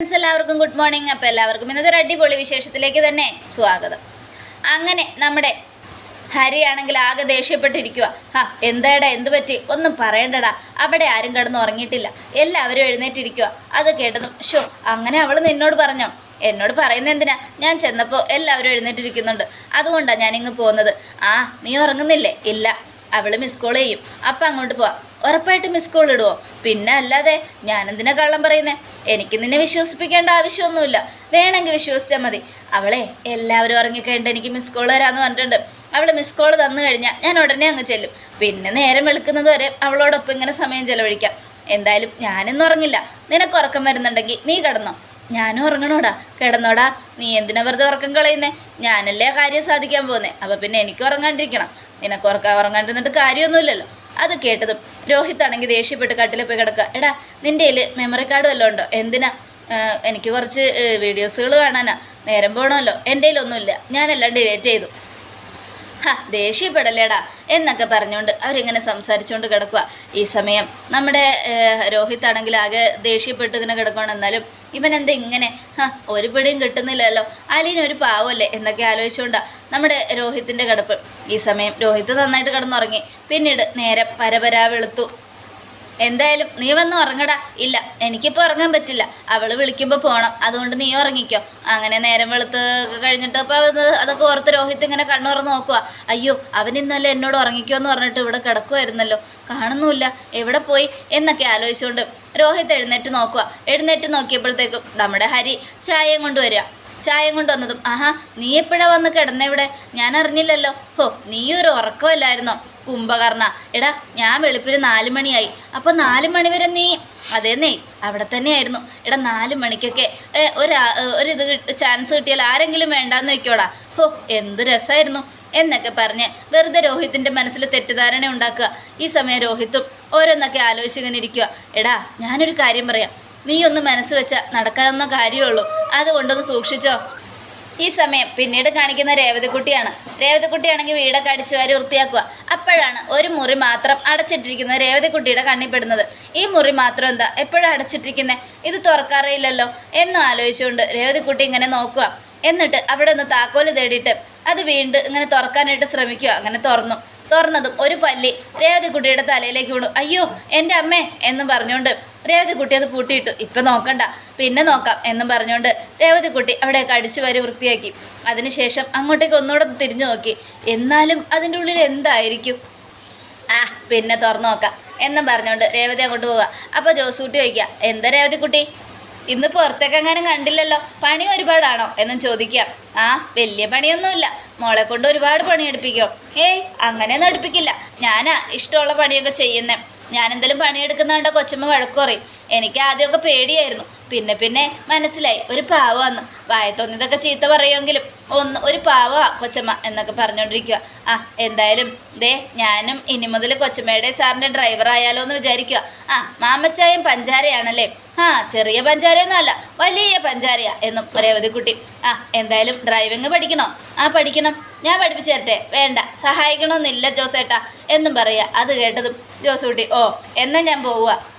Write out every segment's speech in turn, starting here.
Friends എല്ലാവർക്കും good morning അപ്പോൾ എല്ലാവർക്കും ഇന്നത്തെ ഒരു അടിപൊളി വിശേഷത്തിലേക്ക് തന്നെ സ്വാഗതം. അങ്ങനെ നമ്മുടെ ഹരിയാണെങ്കിൽ ആകെ ദേഷ്യപ്പെട്ടിരിക്കുക ആ എന്താടാ എന്ത് പറ്റി? ഒന്നും പറയണ്ടടാ. അവിടെ ആരും കിടന്ന് ഉറങ്ങിയിട്ടില്ല. എല്ലാവരും എഴുന്നേറ്റിരിക്കുക അത് കേട്ടതും ഷോ അങ്ങനെ അവൾ നിന്നോട് പറഞ്ഞോ? എന്നോട് പറയുന്ന എന്തിനാ? ഞാൻ ചെന്നപ്പോൾ എല്ലാവരും എഴുന്നേറ്റിരിക്കുന്നുണ്ട്. അതുകൊണ്ടാണ് ഞാനിങ്ങ് പോകുന്നത് ആ നീ ഉറങ്ങുന്നില്ലേ? ഇല്ല. അവൾ മിസ് കോൾ ചെയ്യും. അപ്പം അങ്ങോട്ട് പോവാം. ഉറപ്പായിട്ട് മിസ് കോൾ ഇടുവോ? പിന്നെ അല്ലാതെ ഞാനെന്തിനാ കള്ളം പറയുന്നേ? എനിക്ക് നിന്നെ വിശ്വസിപ്പിക്കേണ്ട ആവശ്യമൊന്നുമില്ല. വേണമെങ്കിൽ വിശ്വസിച്ചാൽ മതി. അവളെ എല്ലാവരും ഉറങ്ങിക്കഴിഞ്ഞിട്ട് എനിക്ക് മിസ് കോൾ തരാമെന്ന് പറഞ്ഞിട്ടുണ്ട്. അവൾ മിസ് കോൾ തന്നു കഴിഞ്ഞാൽ ഞാൻ ഉടനെ അങ്ങ് ചെല്ലും. പിന്നെ നേരം വെളുക്കുന്നത് വരെ അവളോടൊപ്പം ഇങ്ങനെ സമയം ചെലവഴിക്കാം. എന്തായാലും ഞാനൊന്നും ഉറങ്ങില്ല. നിനക്ക് ഉറക്കം വരുന്നുണ്ടെങ്കിൽ നീ കിടന്നോ. ഞാനും ഉറങ്ങണോടാ. കിടന്നോടാ. നീ എന്തിനാ വെറുതെ ഉറക്കം കളയുന്നേ? ഞാനല്ലേ കാര്യം സാധിക്കാൻ പോകുന്നേ? അപ്പം പിന്നെ എനിക്ക് ഉറങ്ങാണ്ടിരിക്കണം. നിനക്ക് ഉറക്കാൻ ഉറങ്ങാണ്ടിരുന്നിട്ട് കാര്യമൊന്നുമില്ലല്ലോ. അത് കേട്ടതും. രോഹിത് ആണെങ്കിൽ ദേഷ്യപ്പെട്ട് കട്ടിൽ പോയി കിടക്കുക. എടാ നിന്റെ കയ്യിൽ മെമ്മറി കാർഡ് വല്ലതും ഉണ്ടോ? എന്തിനാ? എനിക്ക് കുറച്ച് വീഡിയോസുകൾ കാണാനാ. നേരം പോകണമല്ലോ എന്റെ കയ്യിലൊന്നുമില്ല. ഞാനെല്ലാം ഡിലീറ്റ് ചെയ്തു. ഹാ ദേഷ്യപ്പെടല്ലേടാ എന്നൊക്കെ പറഞ്ഞുകൊണ്ട് അവരിങ്ങനെ സംസാരിച്ചുകൊണ്ട് കിടക്കുക ഈ സമയം നമ്മുടെ രോഹിത് ആണെങ്കിൽ ആകെ ദേഷ്യപ്പെട്ട് ഇങ്ങനെ എന്നാലും ഇവൻ എന്താ ഇങ്ങനെ? ഹാ ഒരു പിടിയും കിട്ടുന്നില്ലല്ലോ. അലീന ഒരു പാവമല്ലേ എന്നൊക്കെ ആലോചിച്ചുകൊണ്ടാ നമ്മുടെ രോഹിത്തിന്റെ കിടപ്പ്. ഈ സമയം രോഹിത് നന്നായിട്ട് കിടന്നുറങ്ങി. പിന്നീട് നേരെ പരപരാ വെളുത്തു. എന്തായാലും നീ വന്ന് ഉറങ്ങടാ. ഇല്ല എനിക്കിപ്പോൾ ഉറങ്ങാൻ പറ്റില്ല. അവൾ വിളിക്കുമ്പോൾ പോകണം അതുകൊണ്ട് നീ ഉറങ്ങിക്കോ. അങ്ങനെ നേരം വെളുത്ത് കഴിഞ്ഞിട്ട് അപ്പോൾ അത് അതൊക്കെ ഓർത്ത് രോഹിത് ഇങ്ങനെ കണ്ണുറന്ന് നോക്കുക അയ്യോ അവൻ ഇന്നലെ എന്നോട് ഉറങ്ങിക്കോ എന്ന് പറഞ്ഞിട്ട് ഇവിടെ കിടക്കുമായിരുന്നല്ലോ കാണുന്നുമില്ല. എവിടെ പോയി? എന്നൊക്കെ ആലോചിച്ചുകൊണ്ട് രോഹിത് എഴുന്നേറ്റ് നോക്കുക എഴുന്നേറ്റ് നോക്കിയപ്പോഴത്തേക്കും നമ്മുടെ ഹരി ചായയും കൊണ്ടുവരിക കൊണ്ട് വന്നതും ആഹാ നീ എപ്പോഴാണ് വന്ന് കിടന്നെവിടെ ഞാൻ അറിഞ്ഞില്ലല്ലോ. ഹോ നീ ഒരു ഉറക്കമല്ലായിരുന്നോ? കുംഭകർണ. എടാ ഞാൻ വെളുപ്പിന് നാല് മണിയായി. അപ്പോൾ നാല് മണി വരെ നീ അതേന്നേ അവിടെ തന്നെയായിരുന്നു. എടാ നാല് മണിക്കൊക്കെ ഒരാ ഒരു ആ- ഒരു ഇത് ചാൻസ് കിട്ടിയാൽ ആരെങ്കിലും വേണ്ടാന്ന് വെക്കോടാ ഹോ എന്ത് രസമായിരുന്നു എന്നൊക്കെ പറഞ്ഞ് വെറുതെ രോഹിത്തിന്റെ മനസ്സിൽ തെറ്റിദ്ധാരണ ഉണ്ടാക്കുക. ഈ സമയം രോഹിത്തും ഓരോന്നൊക്കെ ആലോചിച്ചിങ്ങനെ ഇരിക്കുക എടാ ഞാനൊരു കാര്യം പറയാം. നീ ഒന്ന് മനസ്സ് വെച്ചാൽ നടക്കാവുന്ന കാര്യമുള്ളൂ. അതുകൊണ്ടൊന്ന് സൂക്ഷിച്ചോ. ഈ സമയം പിന്നീട് കാണിക്കുന്ന രേവതിക്കുട്ടിയാണ്. രേവതിക്കുട്ടിയാണെങ്കിൽ വീടൊക്കെ അടിച്ചു വാരി വൃത്തിയാക്കുക. അപ്പോഴാണ് ഒരു മുറി മാത്രം അടച്ചിട്ടിരിക്കുന്ന രേവതിക്കുട്ടിയുടെ കണ്ണിൽ പെടുന്നത്. ഈ മുറി മാത്രം എന്താ? എപ്പോഴും അടച്ചിട്ടിരിക്കുന്നത് ഇത് തുറക്കാറില്ലല്ലോ എന്നും ആലോചിച്ചുകൊണ്ട് രേവതിക്കുട്ടി ഇങ്ങനെ നോക്കുക. എന്നിട്ട് അവിടെ ഒന്ന് താക്കോൽ തേടിയിട്ട് അത് വീണ്ടും ഇങ്ങനെ തുറക്കാനായിട്ട് ശ്രമിക്കുക. അങ്ങനെ തുറന്നു. തുറന്നതും ഒരു പല്ലി രേവതിക്കുട്ടിയുടെ തലയിലേക്ക് വീണു. അയ്യോ എന്റെ അമ്മേ എന്നും പറഞ്ഞുകൊണ്ട് രേവതിക്കുട്ടി അത് പൂട്ടിയിട്ടു. ഇപ്പം നോക്കണ്ട. പിന്നെ നോക്കാം എന്നും പറഞ്ഞുകൊണ്ട് രേവതിക്കുട്ടി അവിടെയൊക്കെ അടിച്ചു വരി വൃത്തിയാക്കി. അതിനുശേഷം അങ്ങോട്ടേക്ക് ഒന്നുകൂടെ തിരിഞ്ഞു നോക്കി. എന്നാലും അതിന്റെ ഉള്ളിൽ എന്തായിരിക്കും? ആ പിന്നെ തുറന്നു നോക്കാം എന്നും പറഞ്ഞുകൊണ്ട് രേവതി അങ്ങോട്ട് പോവുക. അപ്പോൾ ജോസൂട്ടി ചോദിക്കുക എന്താ രേവതിക്കുട്ടി ഇന്ന് പുറത്തൊക്കെ അങ്ങനെ കണ്ടില്ലല്ലോ. പണി ഒരുപാടാണോ? എന്നും ചോദിക്കാം. ആ വലിയ പണിയൊന്നുമില്ല. മോളെ കൊണ്ട് ഒരുപാട് പണി എടുപ്പിക്കോ. ഏയ് അങ്ങനെയൊന്നും എടുപ്പിക്കില്ല ഞാനാ ഇഷ്ടമുള്ള പണിയൊക്കെ ചെയ്യുന്നേ. ഞാനെന്തെങ്കിലും പണിയെടുക്കുന്നതുകൊണ്ട് കൊച്ചമ്മ വഴക്കു പറയും. എനിക്ക് ആദ്യമൊക്കെ പേടിയായിരുന്നു. പിന്നെ പിന്നെ മനസ്സിലായി. ഒരു പാവമാണ്. വായത്തൊന്നിതൊക്കെ ചീത്ത പറയുമെങ്കിലും ഒന്ന് ഒരു പാവാ കൊച്ചമ്മ എന്നൊക്കെ പറഞ്ഞുകൊണ്ടിരിക്കുക ആ എന്തായാലും ദേ ഞാനും ഇനി മുതൽ കൊച്ചമ്മയുടെ സാറിന്റെ ഡ്രൈവർ ആയാലോ എന്ന് വിചാരിക്കുക ആ മാമച്ചായം പഞ്ചാരയാണല്ലേ? ആ ചെറിയ പഞ്ചാരയൊന്നും അല്ല വലിയ പഞ്ചാരയാ എന്നും രേവതിക്കുട്ടി ആ എന്തായാലും ഡ്രൈവിങ് പഠിക്കണോ? ആ പഠിക്കണം. ഞാൻ പഠിപ്പിച്ചു തരട്ടെ വേണ്ട. സഹായിക്കണമെന്നില്ല ജോസേട്ടാ എന്നും പറയുക അത് കേട്ടതും ജോസൂട്ടി ഓ എന്നാൽ ഞാൻ പോവുക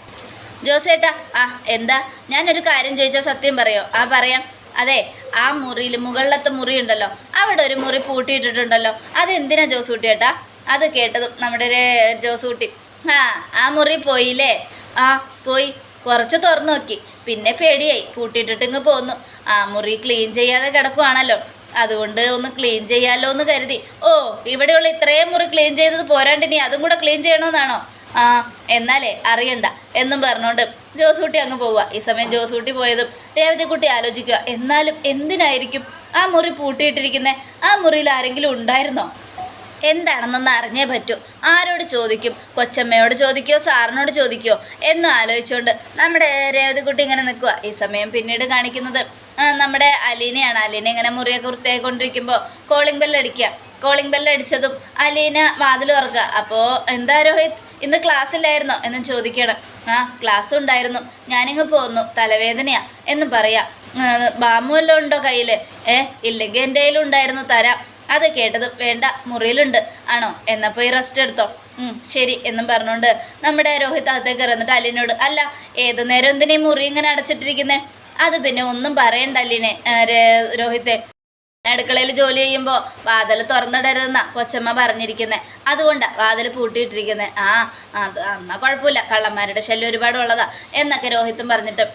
ജോസേട്ടാ ആ എന്താ? ഞാനൊരു കാര്യം ചോദിച്ചാൽ സത്യം പറയോ? ആ പറയാം. അതെ ആ മുറിയിൽ മുകളിലത്തെ മുറി ഉണ്ടല്ലോ അവിടെ ഒരു മുറി പൂട്ടിയിട്ടിട്ടുണ്ടല്ലോ. അതെന്തിനാ ജോസൂട്ടി ഏട്ടാ അത് കേട്ടതും നമ്മുടെ ഒരു ജോസൂട്ടി. ആ ആ മുറി പോയില്ലേ? ആ പോയി. കുറച്ച് തുറന്നു നോക്കി. പിന്നെ പേടിയായി. പൂട്ടിയിട്ടിട്ട് ഇങ്ങ് പോന്നു. ആ മുറി ക്ലീൻ ചെയ്യാതെ കിടക്കുവാണല്ലോ. അതുകൊണ്ട് ഒന്ന് ക്ലീൻ ചെയ്യാമല്ലോ എന്ന് കരുതി. ഓ ഇവിടെയുള്ള ഇത്രയും മുറി ക്ലീൻ ചെയ്തത് പോരാണ്ടിനി അതും കൂടെ ക്ലീൻ ചെയ്യണമെന്നാണോ ആ എന്നാലേ അറിയണ്ട. എന്നും പറഞ്ഞുകൊണ്ട് ജോസൂട്ടി അങ്ങ് പോവുക. ഈ സമയം ജോസൂട്ടി പോയതും രേവതിക്കുട്ടി ആലോചിക്കുക. എന്നാലും എന്തിനായിരിക്കും ആ മുറി പൂട്ടിയിട്ടിരിക്കുന്നത് ആ മുറിയിൽ ആരെങ്കിലും ഉണ്ടായിരുന്നോ? എന്താണെന്നൊന്ന് അറിഞ്ഞേ പറ്റൂ. ആരോട് ചോദിക്കും? കൊച്ചമ്മയോട് ചോദിക്കോ? സാറിനോട് ചോദിക്കോ? എന്നും ആലോചിച്ചുകൊണ്ട് നമ്മുടെ രേവതിക്കുട്ടി ഇങ്ങനെ നിൽക്കുക ഈ സമയം പിന്നീട് കാണിക്കുന്നത് നമ്മുടെ അലീനയാണ്. അലീന ഇങ്ങനെ മുറിയൊക്കെ വൃത്തിയായിക്കൊണ്ടിരിക്കുമ്പോൾ കോളിംഗ് ബെല്ലടിക്കുക കോളിംഗ് ബെല്ലടിച്ചതും അലീന വാതിൽ തുറക്കുക അപ്പോൾ എന്താ രോഹിത്? ഇന്ന് ക്ലാസ്സിലായിരുന്നോ എന്ന് ചോദിക്കണം. ആ ക്ലാസ് ഉണ്ടായിരുന്നു. ഞാനിങ്ങ് പോന്നു. തലവേദനയാ എന്നും പറയാം. ബാമു എല്ലാം ഉണ്ടോ കയ്യിൽ ഏ ഇല്ലെങ്കിൽ എന്റെ കയ്യിലുണ്ടായിരുന്നു തരാം. അത് കേട്ടത് വേണ്ട മുറിയിലുണ്ട്. ആണോ? എന്നാൽ പോയി റെസ്റ്റ് എടുത്തോ. ശരി എന്നും പറഞ്ഞുകൊണ്ട് നമ്മുടെ രോഹിത് അകത്തേക്ക് ഇറന്നിട്ട് അലിനോട് അല്ല ഏത് നേരം എന്തിനേ മുറി ഇങ്ങനെ അടച്ചിട്ടിരിക്കുന്നേ? അത് പിന്നെ ഒന്നും പറയണ്ട അല്ലിനെ രോഹിത്തെ. അടുക്കളയിൽ ജോലി ചെയ്യുമ്പോൾ വാതിൽ തുറന്നിടരുതെന്നാ കൊച്ചമ്മ പറഞ്ഞിരിക്കുന്നത് അതുകൊണ്ടാണ് വാതിൽ പൂട്ടിയിട്ടിരിക്കുന്നത് ആ അത് എന്നാ കുഴപ്പമില്ല കള്ളന്മാരുടെ ശല്യം ഒരുപാട് ഉള്ളതാ. എന്നൊക്കെ രോഹിത്തും പറഞ്ഞിട്ട്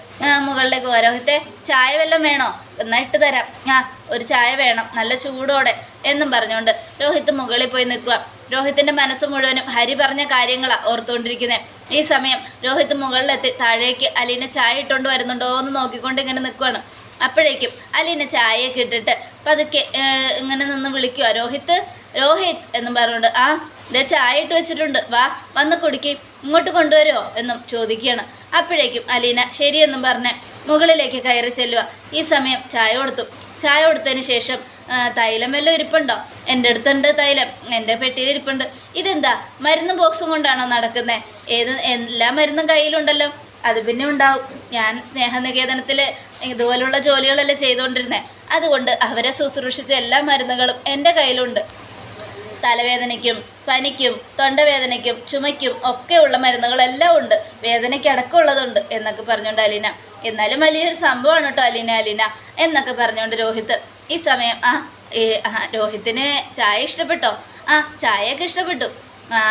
മുകളിലേക്ക് പോവാ. രോഹിത്തെ ചായ വല്ലതും വേണോ? എന്നാൽ ഇട്ട് തരാം. ആ ഒരു ചായ വേണം. നല്ല ചൂടോടെ എന്നും പറഞ്ഞുകൊണ്ട് രോഹിത്ത് മുകളിൽ പോയി നിൽക്കുക രോഹിത്തിന്റെ മനസ്സ് മുഴുവനും ഹരി പറഞ്ഞ കാര്യങ്ങളാണ് ഓർത്തുകൊണ്ടിരിക്കുന്നത് ഈ സമയം രോഹിത്ത് മുകളിലെത്തി താഴേക്ക് അലീനെ ചായ ഇട്ടുകൊണ്ട് വരുന്നുണ്ടോ എന്ന് നോക്കിക്കൊണ്ട് ഇങ്ങനെ നിൽക്കുവാണ് അപ്പോഴേക്കും അലീന ചായയൊക്കെ ഇട്ടിട്ട് പതുക്കെ ഇങ്ങനെ നിന്ന് വിളിക്കുക രോഹിത്ത് രോഹിത് എന്ന് പറഞ്ഞുകൊണ്ട് ആ ഇതേ ചായ ഇട്ട് വെച്ചിട്ടുണ്ട്. വാ വന്ന് കുടിക്ക്. ഇങ്ങോട്ട് കൊണ്ടുവരുമോ എന്നും ചോദിക്കുകയാണ്. അപ്പോഴേക്കും അലീന ശരിയെന്നും പറഞ്ഞ് മുകളിലേക്ക് കയറി ചെല്ലുക ഈ സമയം ചായ കൊടുത്തു. ചായ കൊടുത്തതിന് ശേഷം തൈലം വല്ലതും ഇരിപ്പുണ്ടോ? എന്റെ അടുത്തുണ്ട് തൈലം. എന്റെ പെട്ടിയിൽ ഇരിപ്പുണ്ട്. ഇതെന്താ? മരുന്ന് ബോക്സും കൊണ്ടാണോ നടക്കുന്നത് ഏത് എല്ലാ മരുന്നും കയ്യിലുണ്ടല്ലോ. അത് പിന്നെ ഉണ്ടാവും. ഞാൻ സ്നേഹനികേതനത്തിൽ ഇതുപോലുള്ള ജോലികളല്ലേ ചെയ്തുകൊണ്ടിരുന്നത് അതുകൊണ്ട് അവരെ ശുശ്രൂഷിച്ച എല്ലാ മരുന്നുകളും എന്റെ കയ്യിലുണ്ട്. തലവേദനയ്ക്കും പനിക്കും തൊണ്ടവേദനയ്ക്കും ചുമയ്ക്കും ഒക്കെയുള്ള മരുന്നുകളെല്ലാം ഉണ്ട്. വേദനയ്ക്ക് അടക്കമുള്ളതുണ്ട് എന്നൊക്കെ പറഞ്ഞുകൊണ്ട് അലീന. എന്നാലും വലിയൊരു സംഭവമാണ് കേട്ടോ അലീന അലീന എന്നൊക്കെ പറഞ്ഞുകൊണ്ട് രോഹിത് ഈ സമയം ആ രോഹിത്തിന് ചായ ഇഷ്ടപ്പെട്ടോ? ആ ചായയൊക്കെ ഇഷ്ടപ്പെട്ടു. ആ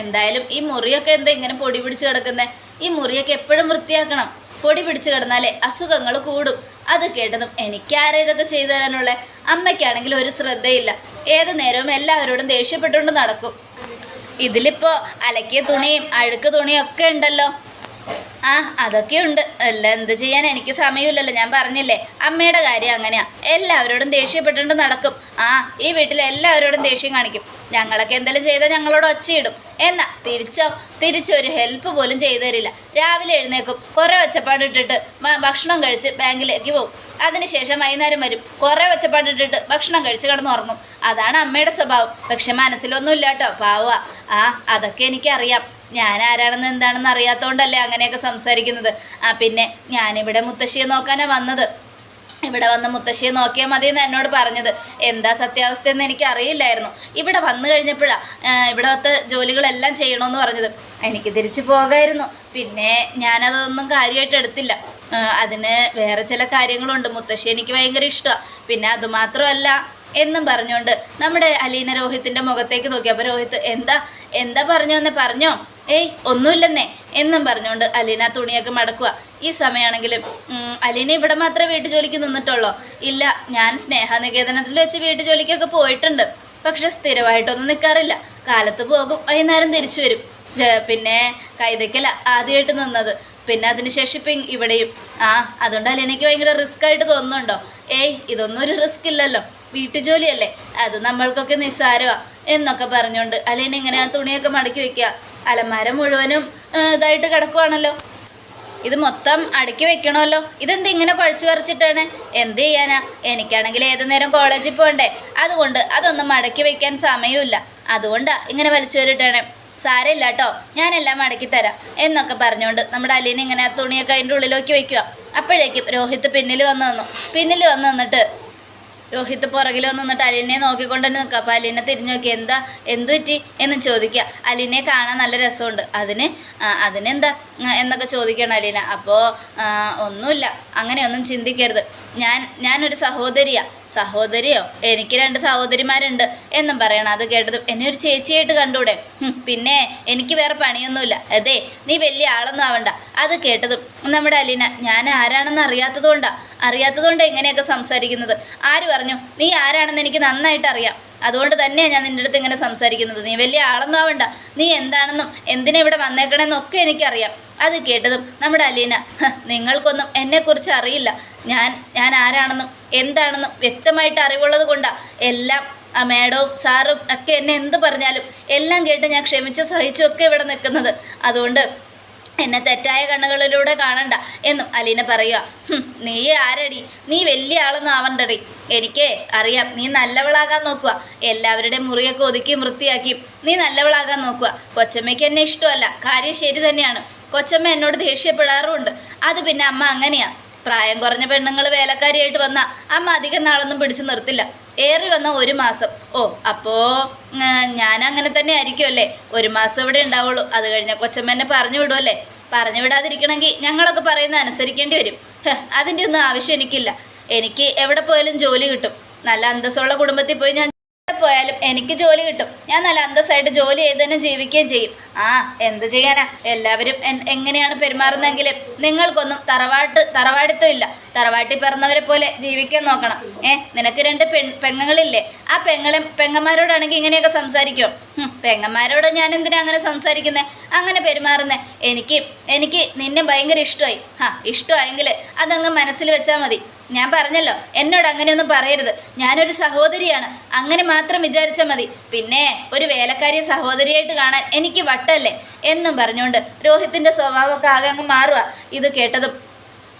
എന്തായാലും ഈ മുറിയൊക്കെ എന്താ ഇങ്ങനെ പൊടി പിടിച്ച് കിടക്കുന്നത് ഈ മുറിയൊക്കെ എപ്പോഴും വൃത്തിയാക്കണം. പൊടി പിടിച്ച് കിടന്നാലേ അസുഖങ്ങൾ കൂടും. അത് കേട്ടതും എനിക്കാരെ ഇതൊക്കെ ചെയ്തു തരാനുള്ള? അമ്മയ്ക്കാണെങ്കിൽ ഒരു ശ്രദ്ധയില്ല. ഏത് നേരവും എല്ലാവരോടും ദേഷ്യപ്പെട്ടുകൊണ്ട് നടക്കും. ഇതിലിപ്പോൾ അലക്കിയ തുണിയും അഴുക്ക് തുണിയും ഒക്കെ ഉണ്ടല്ലോ. ആ അതൊക്കെ ഉണ്ട് അല്ല എന്ത് ചെയ്യാൻ എനിക്ക് സമയമില്ലല്ലോ. ഞാൻ പറഞ്ഞില്ലേ അമ്മയുടെ കാര്യം അങ്ങനെയാ. എല്ലാവരോടും ദേഷ്യപ്പെട്ടുകൊണ്ട് നടക്കും. ആ ഈ വീട്ടിൽ എല്ലാവരോടും ദേഷ്യം കാണിക്കും. ഞങ്ങളൊക്കെ എന്തെങ്കിലും ചെയ്താൽ ഞങ്ങളോട് ഒച്ചയിടും. എന്നാ തിരിച്ചോ? തിരിച്ചൊരു ഹെൽപ്പ് പോലും ചെയ്തു തരില്ല. രാവിലെ എഴുന്നേക്കും കുറേ ഒച്ചപ്പാടിട്ടിട്ട് ഭക്ഷണം കഴിച്ച് ബാങ്കിലേക്ക് പോകും അതിനുശേഷം വൈകുന്നേരം വരും. കുറേ ഒച്ചപ്പാടിട്ടിട്ട് ഭക്ഷണം കഴിച്ച് കിടന്നുറങ്ങും. അതാണ് അമ്മയുടെ സ്വഭാവം. പക്ഷെ മനസ്സിലൊന്നും ഇല്ല കേട്ടോ പാവുക ആ അതൊക്കെ എനിക്കറിയാം. ഞാൻ ആരാണെന്ന് എന്താണെന്ന് അറിയാത്തതുകൊണ്ടല്ലേ അങ്ങനെയൊക്കെ സംസാരിക്കുന്നത്. ആ പിന്നെ ഞാനിവിടെ മുത്തശ്ശിയെ നോക്കാനാണ് വന്നത്. ഇവിടെ വന്ന് മുത്തശ്ശിയെ നോക്കിയാൽ മതി എന്ന് എന്നോട് പറഞ്ഞത്. എന്താ സത്യാവസ്ഥ എന്ന് എനിക്ക് അറിയില്ലായിരുന്നു ഇവിടെ വന്നു കഴിഞ്ഞപ്പോഴാണ് ഇവിടത്തെ ജോലികളെല്ലാം ചെയ്യണമെന്ന് പറഞ്ഞത്. എനിക്ക് തിരിച്ചു പോകായിരുന്നു. പിന്നെ ഞാനതൊന്നും കാര്യമായിട്ട് എടുത്തില്ല. അതിന് വേറെ ചില കാര്യങ്ങളുണ്ട്. മുത്തശ്ശി എനിക്ക് ഭയങ്കര ഇഷ്ടമാണ് പിന്നെ അതുമാത്രമല്ല എന്നും പറഞ്ഞുകൊണ്ട് നമ്മുടെ അലീന രോഹിത്തിന്റെ മുഖത്തേക്ക് നോക്കി. അപ്പോൾ രോഹിത്ത് എന്താ എന്താ പറഞ്ഞു എന്ന് പറഞ്ഞോ? ഏയ് ഒന്നുമില്ലെന്നേ എന്നും പറഞ്ഞുകൊണ്ട് അലീന തുണിയൊക്കെ മടക്കുക. ഈ സമയമാണെങ്കിലും അലീന ഇവിടെ മാത്രമേ വീട്ടു ജോലിക്ക് നിന്നിട്ടുള്ളൂ. ഇല്ല ഞാൻ സ്നേഹനികേതനത്തിൽ വെച്ച് വീട്ടു ജോലിക്കൊക്കെ പോയിട്ടുണ്ട്. പക്ഷെ സ്ഥിരമായിട്ടൊന്നും നിൽക്കാറില്ല കാലത്ത് പോകും വൈകുന്നേരം തിരിച്ചു വരും. പിന്നെ കൈതയ്ക്കല ആദ്യമായിട്ട് നിന്നത്. പിന്നെ അതിനുശേഷം ഇപ്പം ഇവിടെയും. ആ അതുകൊണ്ട് അലീനയ്ക്ക് ഭയങ്കര റിസ്ക് ആയിട്ട് തോന്നുന്നുണ്ടോ? ഏയ് ഇതൊന്നും ഒരു റിസ്ക് ഇല്ലല്ലോ. വീട്ടുജോലിയല്ലേ അത് നമ്മൾക്കൊക്കെ നിസ്സാരമാണ് എന്നൊക്കെ പറഞ്ഞുകൊണ്ട് അലീന ഇങ്ങനെ ആ തുണിയൊക്കെ മടക്കി വെക്കുക. അലമാര മുഴുവനും ഇതായിട്ട് കിടക്കുവാണല്ലോ. ഇത് മൊത്തം അടുക്കി വെക്കണമല്ലോ. ഇതെന്ത് ഇങ്ങനെ കുഴച്ചു പറിച്ചിട്ടാണ്? എന്ത് ചെയ്യാനാ? എനിക്കാണെങ്കിൽ ഏത് നേരം കോളേജിൽ പോകണ്ടേ? അതുകൊണ്ട് അതൊന്നും മടക്കി വെക്കാൻ സമയമില്ല. അതുകൊണ്ടാ ഇങ്ങനെ വലിച്ചു വരിട്ടാണ് സാരമില്ല കേട്ടോ. ഞാനെല്ലാം മടക്കി തരാം. എന്നൊക്കെ പറഞ്ഞുകൊണ്ട് നമ്മുടെ അലീനെ ഇങ്ങനെ തുണിയൊക്കെ അതിന്റെ ഉള്ളിലേക്ക് വെക്കുക. അപ്പോഴേക്കും രോഹിത് പിന്നിൽ വന്നു നിന്നു. പിന്നിൽ വന്നു നിന്നിട്ട് രോഹിത്ത് പുറകിൽ വന്ന് നിന്നിട്ട് അലീനെ നോക്കിക്കൊണ്ട് തന്നെ നിൽക്കുക. അപ്പോൾ അലീനെ തിരിഞ്ഞു നോക്കി എന്താ? എന്തു പറ്റി? എന്ന് ചോദിക്കുക. അലീനെ കാണാൻ നല്ല രസമുണ്ട്. അതിന് അതിനെന്താ എന്നൊക്കെ ചോദിക്കണം അലീന. അപ്പോൾ ഒന്നുമില്ല. അങ്ങനെയൊന്നും ചിന്തിക്കരുത്. ഞാൻ ഞാനൊരു സഹോദരിയാ. സഹോദരിയോ എനിക്ക് രണ്ട് സഹോദരിമാരുണ്ട് എന്നും പറയണം. അത് കേട്ടതും എന്നെ ഒരു ചേച്ചിയായിട്ട് കണ്ടൂടെ. പിന്നെ എനിക്ക് വേറെ പണിയൊന്നുമില്ല. അതെ നീ വലിയ ആളൊന്നും ആവണ്ട. അത് കേട്ടതും നമ്മുടെ അലീന ഞാൻ ആരാണെന്ന് അറിയാത്തതുകൊണ്ടാ അറിയാത്തതുകൊണ്ട് എങ്ങനെയൊക്കെ സംസാരിക്കുന്നത്. ആര് പറഞ്ഞു? നീ ആരാണെന്ന് എനിക്ക് നന്നായിട്ട് അറിയാം. അതുകൊണ്ട് തന്നെയാണ് ഞാൻ നിന്റെ അടുത്ത് ഇങ്ങനെ സംസാരിക്കുന്നത്. നീ വലിയ ആളൊന്നും ആവണ്ട. നീ എന്താണെന്നും എന്തിനാ ഇവിടെ വന്നേക്കണമെന്നും ഒക്കെ എനിക്കറിയാം. അത് കേട്ടതും നമ്മുടെ അലീന "ഹ, നിങ്ങൾക്കൊന്നും എന്നെക്കുറിച്ച് അറിയില്ല. ഞാൻ ഞാൻ ആരാണെന്നും എന്താണെന്നും വ്യക്തമായിട്ട് അറിവുള്ളത് കൊണ്ടാണ് എല്ലാം ആ മേഡവും സാറും ഒക്കെ എന്നെ എന്ത് പറഞ്ഞാലും എല്ലാം കേട്ട് ഞാൻ ക്ഷമിച്ച് സഹിച്ചുമൊക്കെ ഇവിടെ നിൽക്കുന്നത്. അതുകൊണ്ട് എന്നെ തെറ്റായ കണ്ണുകളിലൂടെ കാണണ്ട എന്നും അലീന പറയുക "ഹും, നീ ആരടി? നീ വലിയ ആളൊന്നും ആവണ്ടടി. എനിക്ക് അറിയാം നീ നല്ലവളാകാൻ നോക്കുക എല്ലാവരുടെയും മുറിയൊക്കെ ഒതുക്കി വൃത്തിയാക്കി നീ നല്ലവളാകാൻ നോക്കുക കൊച്ചമ്മയ്ക്ക് എന്നെ ഇഷ്ടമല്ല. കാര്യം ശരി തന്നെയാണ്. കൊച്ചമ്മ എന്നോട് ദേഷ്യപ്പെടാറുമുണ്ട്. അത് പിന്നെ അമ്മ അങ്ങനെയാ. പ്രായം കുറഞ്ഞ പെണ്ണുങ്ങൾ വേലക്കാരിയായിട്ട് വന്നാൽ അമ്മ അധികം നാളൊന്നും പിടിച്ചു നിർത്തില്ല. ഏറി വന്ന ഒരു മാസം. ഓ അപ്പോ ഞാൻ അങ്ങനെ തന്നെ ആയിരിക്കുമല്ലേ ഒരു മാസം ഇവിടെ ഉണ്ടാവുള്ളൂ. അത് കഴിഞ്ഞാൽ കൊച്ചമ്മനെ പറഞ്ഞു വിടുമല്ലേ പറഞ്ഞു വിടാതിരിക്കണമെങ്കിൽ ഞങ്ങളൊക്കെ പറയുന്ന അനുസരിക്കേണ്ടി വരും. അതിന്റെ ഒന്നും ആവശ്യം എനിക്കില്ല. എനിക്ക് എവിടെ പോയാലും ജോലി കിട്ടും. നല്ല അന്തസ്സുള്ള കുടുംബത്തിൽ പോയി ഞാൻ പോയാലും എനിക്ക് ജോലി കിട്ടും. ഞാൻ നല്ല അന്തസ്സായിട്ട് ജോലി ചെയ്ത് തന്നെ ജീവിക്കുകയും ചെയ്യും. ആ എന്ത് ചെയ്യാനാ? എല്ലാവരും എങ്ങനെയാണ് പെരുമാറുന്നതെങ്കിലും നിങ്ങൾക്കൊന്നും തറവാട്ട് തറവാടിത്തം ഇല്ല തറവാട്ടിൽ പിറന്നവരെ പോലെ ജീവിക്കാൻ നോക്കണം. ഏ നിനക്ക് രണ്ട് പെൺ പെങ്ങങ്ങളില്ലേ ആ പെങ്ങളെ പെങ്ങന്മാരോടാണെങ്കിൽ ഇങ്ങനെയൊക്കെ സംസാരിക്കുമോ പെങ്ങന്മാരോട് ഞാൻ എന്തിനാ അങ്ങനെ സംസാരിക്കുന്നത് അങ്ങനെ പെരുമാറുന്നത് എനിക്ക് എനിക്ക് നിന്നെ ഭയങ്കര ഇഷ്ടമായി. ആ ഇഷ്ടമായെങ്കിൽ അതങ്ങ് മനസ്സിൽ വെച്ചാൽ മതി. ഞാൻ പറഞ്ഞല്ലോ എന്നോട് അങ്ങനെയൊന്നും പറയരുത്. ഞാനൊരു സഹോദരിയാണ്. അങ്ങനെ മാത്രം വിചാരിച്ചാൽ മതി. പിന്നെ ഒരു വേലക്കാരിയെ സഹോദരിയായിട്ട് കാണാൻ എനിക്ക് വട്ടല്ലേ? എന്നും പറഞ്ഞുകൊണ്ട് രോഹിത്തിന്റെ സ്വഭാവമൊക്കെ ആകെ അങ്ങ് മാറുക ഇത് കേട്ടതും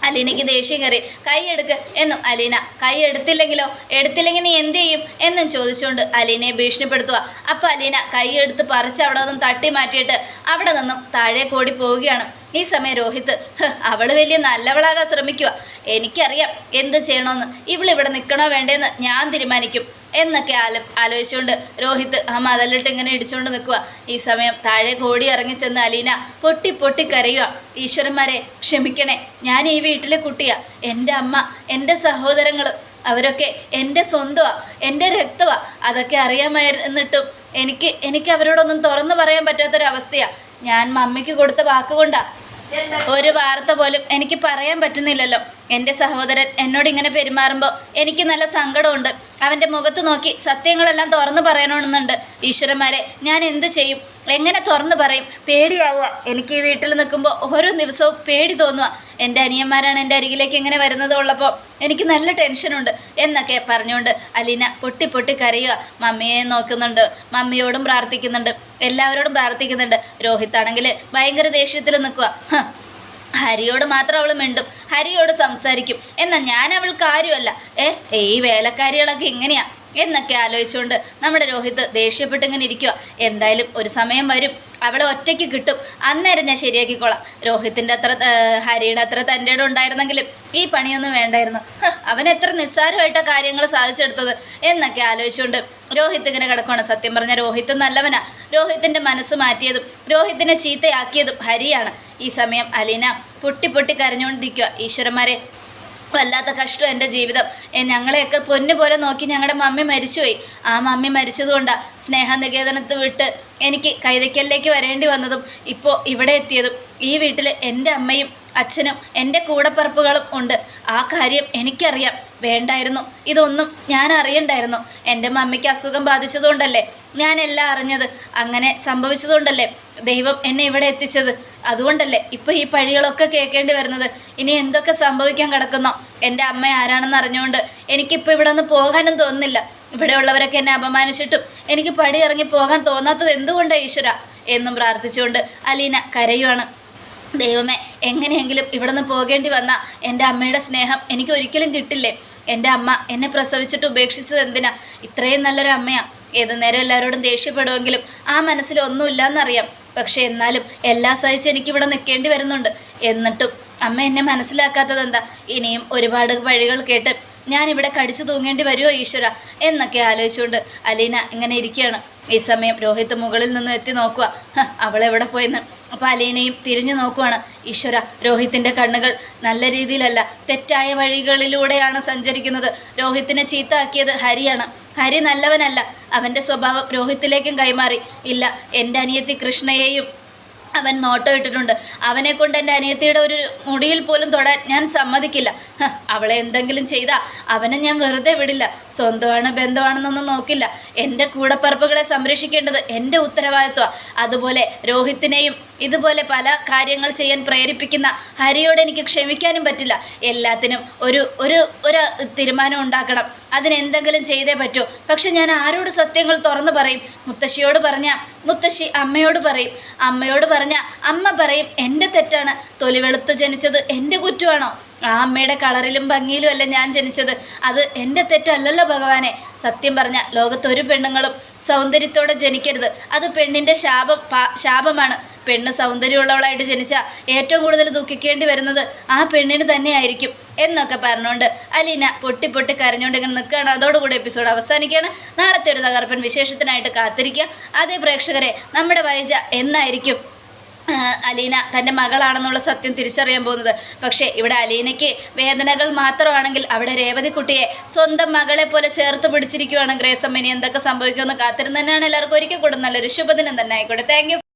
അലീനയ്ക്ക് ദേഷ്യം കയറി കൈയെടുക്ക് എന്നും അലീന കൈ എടുത്തില്ലെങ്കിലോ? എടുത്തില്ലെങ്കിൽ നീ എന്ത് ചെയ്യും? എന്നും ചോദിച്ചുകൊണ്ട് അലീനയെ ഭീഷണിപ്പെടുത്തുക അപ്പോൾ അലീന കൈ എടുത്ത് പറിച്ച് അവിടെ നിന്നും തട്ടി മാറ്റിയിട്ട് അവിടെ നിന്നും താഴെ കൂടി പോവുകയാണ്. ഈ സമയം രോഹിത് "ഹ്, അവൾ വലിയ നല്ലവളാകാൻ ശ്രമിക്കുക എനിക്കറിയാം എന്ത് ചെയ്യണമെന്ന് ഇവളിവിടെ നിൽക്കണോ വേണ്ടേന്ന് ഞാൻ തീരുമാനിക്കും. എന്നൊക്കെ ആലോ ആലോചിച്ചുകൊണ്ട് രോഹിത് ആ മതലിട്ട് ഇങ്ങനെ ഇടിച്ചുകൊണ്ട് നിൽക്കുക ഈ സമയം താഴെ കോടി ഇറങ്ങി ചെന്ന് അലീന പൊട്ടി പൊട്ടി കരയുക ഈശ്വരന്മാരെ ക്ഷമിക്കണേ. ഞാൻ ഈ വീട്ടിലെ കുട്ടിയാ. എന്റെ അമ്മ എന്റെ സഹോദരങ്ങൾ അവരൊക്കെ എന്റെ സ്വന്തമാ എന്റെ രക്തമാ. അതൊക്കെ അറിയാമായിരുന്നിട്ടും എനിക്ക് എനിക്ക് അവരോടൊന്നും തുറന്നു പറയാൻ പറ്റാത്തൊരവസ്ഥയാണ് ഞാൻ മമ്മിക്ക് കൊടുത്ത വാക്കുകൊണ്ടാണ് ഒരു വാർത്ത പോലും എനിക്ക് പറയാൻ പറ്റുന്നില്ലല്ലോ. എന്റെ സഹോദരൻ എന്നോട് ഇങ്ങനെ പെരുമാറുമ്പോൾ എനിക്ക് നല്ല സങ്കടമുണ്ട്. അവന്റെ മുഖത്ത് നോക്കി സത്യങ്ങളെല്ലാം തുറന്നു പറയണമെന്നുണ്ട്. ഈശ്വരന്മാരെ ഞാൻ എന്ത് ചെയ്യും? എങ്ങനെ തുറന്നു പറയും? പേടിയാവുക. എനിക്ക് ഈ വീട്ടിൽ നിൽക്കുമ്പോൾ ഓരോ ദിവസവും പേടി തോന്നുക. എന്റെ അനിയന്മാരാണ് എന്റെ അരികിലേക്ക് എങ്ങനെ വരുന്നത് ഉള്ളപ്പോൾ എനിക്ക് നല്ല ടെൻഷനുണ്ട് എന്നൊക്കെ പറഞ്ഞുകൊണ്ട് അലീന പൊട്ടി പൊട്ടി കരയുക. മമ്മിയെ നോക്കുന്നുണ്ട്. മമ്മിയോടും പ്രാർത്ഥിക്കുന്നുണ്ട്. എല്ലാവരോടും പ്രാർത്ഥിക്കുന്നുണ്ട്. രോഹിത്താണെങ്കിൽ ഭയങ്കര ദേഷ്യത്തിൽ നിൽക്കുക. ഹരിയോട് മാത്രം അവൾ മിണ്ടും. ഹരിയോട് സംസാരിക്കും. എന്നാൽ ഞാൻ അവൾക്ക് ആരുമല്ല. ഏ ഈ വേലക്കാരികളൊക്കെ ഇങ്ങനെയാ എന്നൊക്കെ ആലോചിച്ചുകൊണ്ട് നമ്മുടെ രോഹിത് ദേഷ്യപ്പെട്ട് ഇങ്ങനെ ഇരിക്കുക എന്തായാലും ഒരു സമയം വരും. അവളെ ഒറ്റയ്ക്ക് കിട്ടും. അന്നേരം ഞാൻ ശരിയാക്കിക്കോളാം. രോഹിത്തിന്റെ അത്ര ഹരിയുടെ അത്ര തന്റെ ഇടം ഉണ്ടായിരുന്നെങ്കിലും ഈ പണിയൊന്നും വേണ്ടായിരുന്നു. അവൻ എത്ര നിസ്സാരമായിട്ടാണ് കാര്യങ്ങൾ സാധിച്ചെടുത്തത് എന്നൊക്കെ ആലോചിച്ചുകൊണ്ട് രോഹിത് ഇങ്ങനെ കിടക്കുകയാണ് സത്യം പറഞ്ഞ രോഹിത് നല്ലവനാ. രോഹിത്തിന്റെ മനസ്സ് മാറ്റിയതും രോഹിത്തിനെ ചീത്തയാക്കിയതും ഹരിയാണ്. ഈ സമയം അലീന പൊട്ടി പൊട്ടി കരഞ്ഞുകൊണ്ടിരിക്കുക ഈശ്വരന്മാരെ വല്ലാത്ത കഷ്ടം എന്റെ ജീവിതം. ഞങ്ങളെയൊക്കെ പൊന്നു പോലെ നോക്കി ഞങ്ങളുടെ മമ്മി മരിച്ചുപോയി. ആ മമ്മി മരിച്ചതുകൊണ്ടാണ് സ്നേഹനികേതനത്ത് വിട്ട് എനിക്ക് കൈതയ്ക്കലിലേക്ക് വരേണ്ടി വന്നതും ഇപ്പോൾ ഇവിടെ എത്തിയതും. ഈ വീട്ടിൽ എന്റെ അമ്മയും അച്ഛനും എന്റെ കൂടപ്പറപ്പുകളും ഉണ്ട്. ആ കാര്യം എനിക്കറിയാം. വേണ്ടായിരുന്നു. ഇതൊന്നും ഞാൻ അറിയണ്ടായിരുന്നു. എന്റെ മമ്മിക്ക് അസുഖം ബാധിച്ചതുകൊണ്ടല്ലേ എല്ലാം അറിഞ്ഞത്. അങ്ങനെ സംഭവിച്ചതുകൊണ്ടല്ലേ ദൈവം എന്നെ ഇവിടെ എത്തിച്ചത്. അതുകൊണ്ടല്ലേ ഇപ്പോൾ ഈ പഴികളൊക്കെ കേൾക്കേണ്ടി വരുന്നത്. ഇനി എന്തൊക്കെ സംഭവിക്കാൻ കിടക്കുന്നോ? എന്റെ അമ്മ ആരാണെന്ന് അറിഞ്ഞുകൊണ്ട് എനിക്കിപ്പോൾ ഇവിടെ നിന്ന് പോകാനും തോന്നുന്നില്ല. ഇവിടെയുള്ളവരൊക്കെ എന്നെ അപമാനിച്ചിട്ടും എനിക്ക് പടി ഇറങ്ങി പോകാൻ തോന്നാത്തത് എന്തുകൊണ്ടാണ് ഈശ്വര? എന്നും പ്രാർത്ഥിച്ചുകൊണ്ട് അലീന കരയുവാണ്. ദൈവമേ എങ്ങനെയെങ്കിലും ഇവിടെ നിന്ന് പോകേണ്ടി വന്ന എന്റെ അമ്മയുടെ സ്നേഹം എനിക്ക് ഒരിക്കലും കിട്ടില്ലേ? എന്റെ അമ്മ എന്നെ പ്രസവിച്ചിട്ട് ഉപേക്ഷിച്ചത് എന്തിനാ? ഇത്രയും നല്ലൊരു അമ്മയാ. ഏത് നേരം എല്ലാവരോടും ദേഷ്യപ്പെടുമെങ്കിലും ആ മനസ്സിൽ ഒന്നുമില്ലാന്നറിയാം. പക്ഷേ എന്നാലും എല്ലാ സഹിച്ച് എനിക്കിവിടെ നിൽക്കേണ്ടി വരുന്നുണ്ട്. എന്നിട്ടും അമ്മ എന്നെ മനസ്സിലാക്കാത്തത് എന്താ ഇനിയും ഒരുപാട് വഴികൾ കേട്ട് ഞാനിവിടെ കടിച്ചു തൂങ്ങേണ്ടി വരുമോ ഈശ്വര? എന്നൊക്കെ ആലോചിച്ചുകൊണ്ട് അലീന ഇങ്ങനെ ഇരിക്കുകയാണ്. ഈ സമയം രോഹിത്ത് മുകളിൽ നിന്ന് എത്തി നോക്കുക. അവളെവിടെ പോയെന്ന്. അപ്പോൾ അലീനയും തിരിഞ്ഞു നോക്കുവാണ്. ഈശ്വര രോഹിത്തിന്റെ കണ്ണുകൾ നല്ല രീതിയിലല്ല തെറ്റായ വഴികളിലൂടെയാണ് സഞ്ചരിക്കുന്നത്. രോഹിത്തിനെ ചീത്തയാക്കിയത് ഹരിയാണ്. ഹരി നല്ലവനല്ല. അവന്റെ സ്വഭാവം രോഹിത്തിലേക്കും കൈമാറി. ഇല്ല എന്റെ അനിയത്തി കൃഷ്ണയെയും അവൻ നോട്ടം ഇട്ടിട്ടുണ്ട്. അവനെ കൊണ്ട് എന്റെ അനിയത്തിയുടെ ഒരു മുടിയിൽ പോലും തൊടാൻ ഞാൻ സമ്മതിക്കില്ല. അവളെ എന്തെങ്കിലും ചെയ്താൽ അവനെ ഞാൻ വെറുതെ വിടില്ല. സ്വന്തമാണ് ബന്ധമാണെന്നൊന്നും നോക്കില്ല. എന്റെ കൂടപ്പറപ്പുകളെ സംരക്ഷിക്കേണ്ടത് എന്റെ ഉത്തരവാദിത്വമാണ് അതുപോലെ രോഹിത്തിനെയും ഇതുപോലെ പല കാര്യങ്ങൾ ചെയ്യാൻ പ്രേരിപ്പിക്കുന്ന ഹരിയോട് എനിക്ക് ക്ഷമിക്കാനും പറ്റില്ല. എല്ലാത്തിനും ഒരു ഒരു ഒരു തീരുമാനം ഉണ്ടാക്കണം. അതിനെന്തെങ്കിലും ചെയ്തേ പറ്റൂ. പക്ഷെ ഞാൻ ആരോട് സത്യങ്ങൾ തുറന്നു പറയും? മുത്തശ്ശിയോട് പറഞ്ഞ മുത്തശ്ശി അമ്മയോട് പറയും. അമ്മയോട് പറഞ്ഞ അമ്മ പറയും എന്റെ തെറ്റാണ്. തൊലി വെളുത്ത് ജനിച്ചത് എന്റെ കുറ്റമാണോ? ആ അമ്മയുടെ കളറിലും ഭംഗിയിലും അല്ല ഞാൻ ജനിച്ചത്. അത് എന്റെ തെറ്റല്ലല്ലോ ഭഗവാനെ. സത്യം പറഞ്ഞ ലോകത്തൊരു പെണ്ണുങ്ങളും സൗന്ദര്യത്തോടെ ജനിക്കരുത്. അത് പെണ്ണിന്റെ ശാപം ശാപമാണ്. പെണ്ണ് സൗന്ദര്യമുള്ളവളായിട്ട് ജനിച്ച ഏറ്റവും കൂടുതൽ ദുഃഖിക്കേണ്ടി വരുന്നത് ആ പെണ്ണിന് തന്നെയായിരിക്കും എന്നൊക്കെ പറഞ്ഞുകൊണ്ട് അലീന പൊട്ടി പൊട്ടി കരഞ്ഞുകൊണ്ട് ഇങ്ങനെ നിൽക്കുകയാണ്. അതോടുകൂടി എപ്പിസോഡ് അവസാനിക്കുകയാണ്. നാളത്തെ ഒരു തകർപ്പൻ വിശേഷത്തിനായിട്ട് കാത്തിരിക്കുക. അതേ പ്രേക്ഷകരെ നമ്മുടെ വൈജ എന്നായിരിക്കും അലീന തന്റെ മകളാണെന്നുള്ള സത്യം തിരിച്ചറിയാൻ പോകുന്നത്. പക്ഷേ ഇവിടെ അലീനയ്ക്ക് വേദനകൾ മാത്രമാണെങ്കിൽ അവിടെ രേവതിക്കുട്ടിയെ സ്വന്തം മകളെ പോലെ ചേർത്ത് പിടിച്ചിരിക്കുവാണ് ഗ്രേസ് ഇനി എന്തൊക്കെ സംഭവിക്കുമെന്ന് കാത്തിരുന്ന് തന്നെയാണ് എല്ലാവർക്കും ഒരിക്കൽ കൂടെ നല്ലൊരു ശുഭദിനം തന്നെ ആയിക്കോട്ടെ. താങ്ക്